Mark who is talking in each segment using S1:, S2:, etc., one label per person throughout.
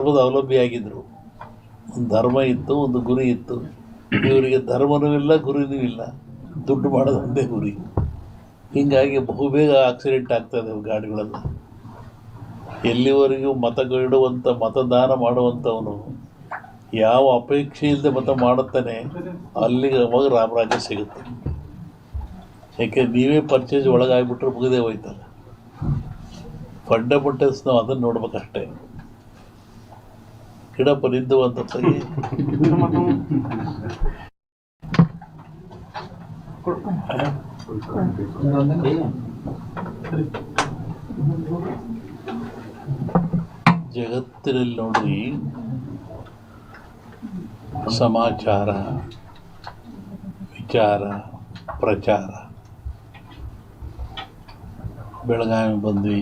S1: ಅವಲಂಬಿಯಾಗಿದ್ದರು ಒಂದು ಧರ್ಮ ಇತ್ತು, ಒಂದು ಗುರಿ ಇತ್ತು. ಇವರಿಗೆ ಧರ್ಮನೂ ಇಲ್ಲ ಗುರಿನೂ ಇಲ್ಲ ದುಡ್ಡು ಮಾಡೋದು ಒಂದೇ ಗುರಿ. ಹೀಗಾಗಿ ಬಹುಬೇಗ ಆಕ್ಸಿಡೆಂಟ್ ಆಗ್ತದೆ ಗಾಡಿಗಳೆಲ್ಲ. ಎಲ್ಲಿವರೆಗೂ ಮತಗಿಡುವಂಥ ಮತದಾನ ಮಾಡುವಂಥವನು ಯಾವ ಅಪೇಕ್ಷೆ ಇಲ್ಲದೆ ಮತ ಮಾಡುತ್ತಾನೆ, ಅಲ್ಲಿಗೆ ಅವಾಗ ರಾಮರಾಜ್ಯ ಸಿಗುತ್ತೆ. ಯಾಕೆ ನೀವೇ ಪರ್ಚೇಸ್ ಒಳಗಾಗ್ಬಿಟ್ರೆ ಮುಗಿದೇ ಹೋಯ್ತಲ್ಲ. ಫಂಡಮೆಂಟಲ್ಸ್ ನಾವು ಅದನ್ನು ನೋಡ್ಬೇಕಷ್ಟೇ. ಗಿಡಪ್ಪ ನಿಂದು ಅಂತ ಜಗತ್ತಿನಲ್ಲಿ ನೋಡ್ರಿ ಸಮಾಚಾರ ವಿಚಾರ ಪ್ರಚಾರ. ಬೆಳಗಾವಿ ಬಂದ್ವಿ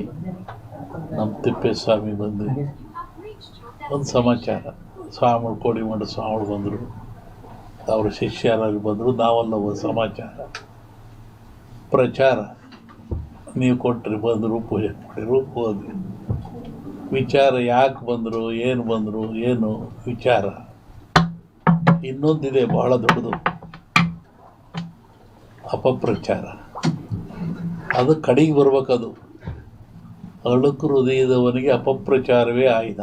S1: ನಮ್ಮ ತಿಪ್ಪೇಸ್ವಾಮಿ ಬಂದ್ವಿ. ಒಂದು ಸಮಾಚಾರ. ಸ್ವಾಮಿಗಳು ಕೋಡಿಮಠ ಸ್ವಾಮಿಗಳು ಬಂದರು. ಅವ್ರ ಶಿಷ್ಯರಾಗಿ ಬಂದರು. ನಾವೆಲ್ಲ ಒಂದು ಸಮಾಚಾರ. ಪ್ರಚಾರ. ನೀವು ಕೊಟ್ಟರೆ ಬಂದರು, ಪೂಜೆ ಮಾಡಿರು, ಹೋದ್ವಿ. ವಿಚಾರ ಯಾಕೆ ಬಂದರು, ಏನು ಬಂದರು, ಏನು ವಿಚಾರ? ಇನ್ನೊಂದಿದೆ ಬಹಳ ದೊಡ್ಡದು. ಅಪಪ್ರಚಾರ. ಅದು ಕಡೆಗೆ ಬರ್ಬೇಕದು. ಅಳುಕು ಹೃದಯದವನಿಗೆ ಅಪಪ್ರಚಾರವೇ ಆಯುಧ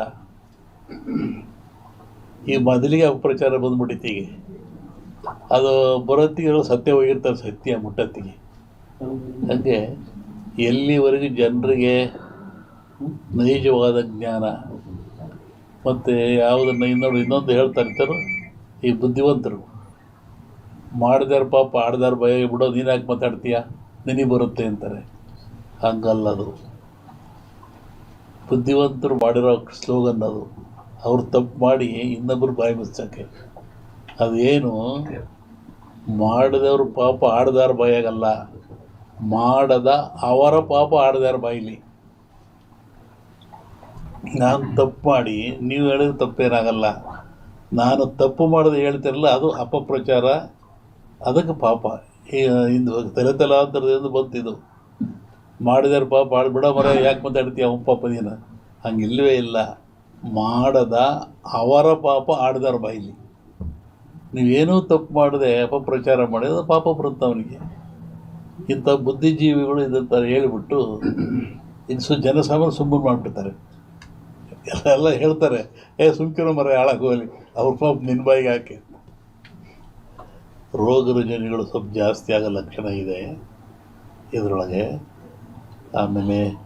S1: ಈ ಮೊದಲಿಗೆ ಅಪಪ್ರಚಾರ ಈಗ ಅದು ಬರೋತ್ತಿಗೆ ಸತ್ಯ ಹೋಗಿರ್ತಾರೆ ಸತ್ಯ ಮುಟ್ಟತ್ತಿಗೆ. ಹಾಗೆ ಎಲ್ಲಿವರೆಗೂ ಜನರಿಗೆ ನೈಜವಾದ ಜ್ಞಾನ ಮತ್ತು ಯಾವುದನ್ನು ಇನ್ನೊಂದು ಇನ್ನೊಂದು ಹೇಳ್ತಾ ಇರ್ತಾರೋ ಈ ಬುದ್ಧಿವಂತರು. ಮಾಡಿದಾರ ಪಾಪ, ಆಡ್ದಾರ ಭಯ, ಬಿಡೋ ನೀನು ಯಾಕೆ ಮಾತಾಡ್ತೀಯ? ನಿನಗೆ ಬರುತ್ತೆ ಅಂತಾರೆ. ಹಂಗಲ್ಲ ಅದು ಬುದ್ಧಿವಂತರು ಮಾಡಿರೋ ಸ್ಲೋಗನ್ ಅದು. ಅವ್ರು ತಪ್ಪು ಮಾಡಿ ಇನ್ನೊಬ್ಬರು ಬಾಯಿ ಮುಚ್ಚಕ್ಕೆ ಅದೇನು? ಮಾಡಿದವ್ರು ಪಾಪ ಆಡದಾರ ಬಾಯಾಗಲ್ಲ. ಮಾಡದ ಅವರ ಪಾಪ ಆಡದಾರ ಬಾಯಿಲಿ ನಾನು ತಪ್ಪು ಮಾಡಿ, ನೀವು ಹೇಳಿದ್ರೆ ತಪ್ಪೇನಾಗಲ್ಲ. ನಾನು ತಪ್ಪು ಮಾಡೋದು ಹೇಳ್ತಿರಲ್ಲ, ಅದು ಅಪಪ್ರಚಾರ. ಅದಕ್ಕೆ ಪಾಪ. ಇಂದು ತಲೆ ತಲಾಂತರದಿಂದ ಬಂತಿದ್ದು ಮಾಡಿದ್ರೆ ಪಾಪ ಆಡ್ಬಿಡ ಮರ, ಯಾಕೆ ಮಾತಾಡ್ತೀಯ, ಅವನ ಪಾಪ ನೀನು? ಹಂಗಿಲ್ವೇ ಇಲ್ಲ. ಮಾಡದ ಅವರ ಪಾಪ ಆಡ್ದಾರ ಬಾಯಿಲಿ. ನೀವೇನೂ ತಪ್ಪು ಮಾಡದೆ ಅಪಪ್ರಚಾರ ಮಾಡಿದರೆ ಪಾಪ ಬರುತ್ತೆ ಅವನಿಗೆ ಇಂಥ ಬುದ್ಧಿಜೀವಿಗಳು ಇದಂತ ಹೇಳಿಬಿಟ್ಟು ಇದು ಜನಸಾಮಾನ್ಯ ಸುಮ್ಮನೆ ಮಾಡಿಬಿಡ್ತಾರೆ. ಎಲ್ಲ ಹೇಳ್ತಾರೆ, ಏ, ಸುಮ್ಕಿರೋ ಮರ ಹಾಳಾಗೋಲಿ ಅವ್ರ ಪಾಪ ನಿನ್ನ ಬಾಯಿಗೆ ಹಾಕಿ ರೋಗ ರುಜಿನಗಳು ಸ್ವಲ್ಪ ಜಾಸ್ತಿ ಆಗೋ ಲಕ್ಷಣ ಇದೆ. ಇದರೊಳಗೆ ಆಮೇಲೆ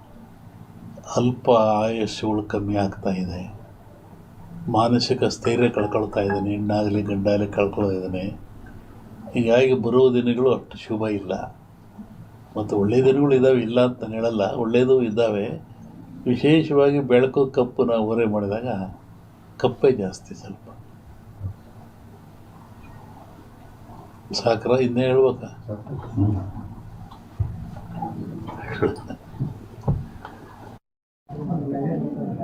S1: ಅಲ್ಪ ಆಯುಷ್ಯಗಳು ಕಮ್ಮಿ ಆಗ್ತಾ ಇದೆ. ಮಾನಸಿಕ ಸ್ಥೈರ್ಯ ಕಳ್ಕೊಳ್ತಾ ಇದ್ದಾನೆ. ಹೆಣ್ಣಾಗಲಿ ಗಂಡಾಗಲಿ ಕಳ್ಕೊಳ್ತಾ ಇದ್ದಾನೆ. ಹೀಗಾಗಿ ಬರುವ ದಿನಗಳು ಅಷ್ಟು ಶುಭ ಇಲ್ಲ. ಮತ್ತು ಒಳ್ಳೆಯ ದಿನಗಳು ಇದ್ದಾವೆ ಇಲ್ಲ ಅಂತ ನಾನು ಹೇಳಲ್ಲ. ಒಳ್ಳೆಯದು ಇದ್ದಾವೆ. ವಿಶೇಷವಾಗಿ ಬೆಳಕು ಕಪ್ಪು ನಾವು ಹೊರೆ ಮಾಡಿದಾಗ ಕಪ್ಪೇ ಜಾಸ್ತಿ ಸ್ವಲ್ಪ. ಸಾಕ್ರ ಇನ್ನೇ ಹೇಳ್ಬೇಕಾ?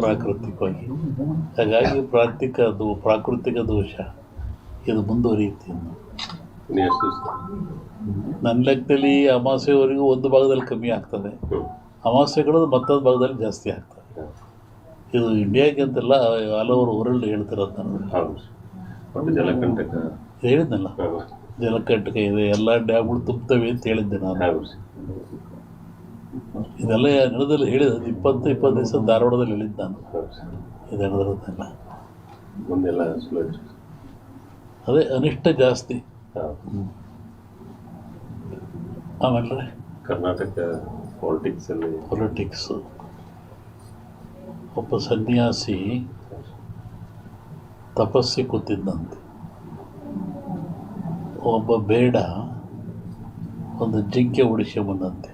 S1: ಪ್ರಾಕೃತಿಕವಾಗಿ. ಹಾಗಾಗಿ ಪ್ರಾಕೃತಿಕ ದೋ ಪ್ರಾಕೃತಿಕ ದೋಷ. ಇದು ಮುಂದುವರಿಯುತ್ತೆ ನನ್ನ ಲೆಕ್ಕದಲ್ಲಿ ಅಮಾವಾಸ್ಯೆವರೆಗೂ ಒಂದು ಭಾಗದಲ್ಲಿ ಕಮ್ಮಿ ಆಗ್ತದೆ. ಅಮಾವಾಸ್ಯೆಗಳು ಮತ್ತೊಂದು ಭಾಗದಲ್ಲಿ ಜಾಸ್ತಿ ಆಗ್ತದೆ. ಇದು ಇಂಡಿಯಾಗೆ ಅಂತಲ್ಲ ಆಲ್ ಓವರ್ ವರ್ಲ್ಡ್ ಹೇಳ್ತಿರೋದು ನಾನು. ಹೇಳಿದ್ನಲ್ಲ? ಜಲಕಂಟಕ ಇದೆ ಎಲ್ಲ ಡ್ಯಾಮ್ಗಳು ತುಂಬ್ತವೆ ಅಂತ ಹೇಳಿದ್ದೆ ನಾನು. ಇದೆಲ್ಲ ನಡೆದಲ್ಲಿ ಹೇಳಿದ ಇಪ್ಪತ್ತು ಇಪ್ಪತ್ತು ದಿವಸ ಧಾರವಾಡದಲ್ಲಿ ಹೇಳಿದ್ದು ನಾನು.
S2: ಇದೆಲ್ಲ
S1: ಇದು ನಡೆದಿರೋದೆಲ್ಲ
S2: ಮುಂದೆಲ್ಲ ಸ್ಲೋ
S1: ಅದೇ ಅನಿಷ್ಟ ಜಾಸ್ತಿ. ಆಮೇಲೆ
S2: ಕರ್ನಾಟಕ ಪಾಲಿಟಿಕ್ಸ್ ಅಲ್ಲಿ
S1: ಪೊಲಿಟಿಕ್ಸು ಒಬ್ಬ ಸನ್ಯಾಸಿ ತಪಸ್ಸಿ ಕೂತಿದ್ದಂತೆ. ಒಬ್ಬ ಬೇಡ ಒಂದು ಜಿಂಕೆ ಉಡಿಸ್ಕೊಂಬಂದಂತೆ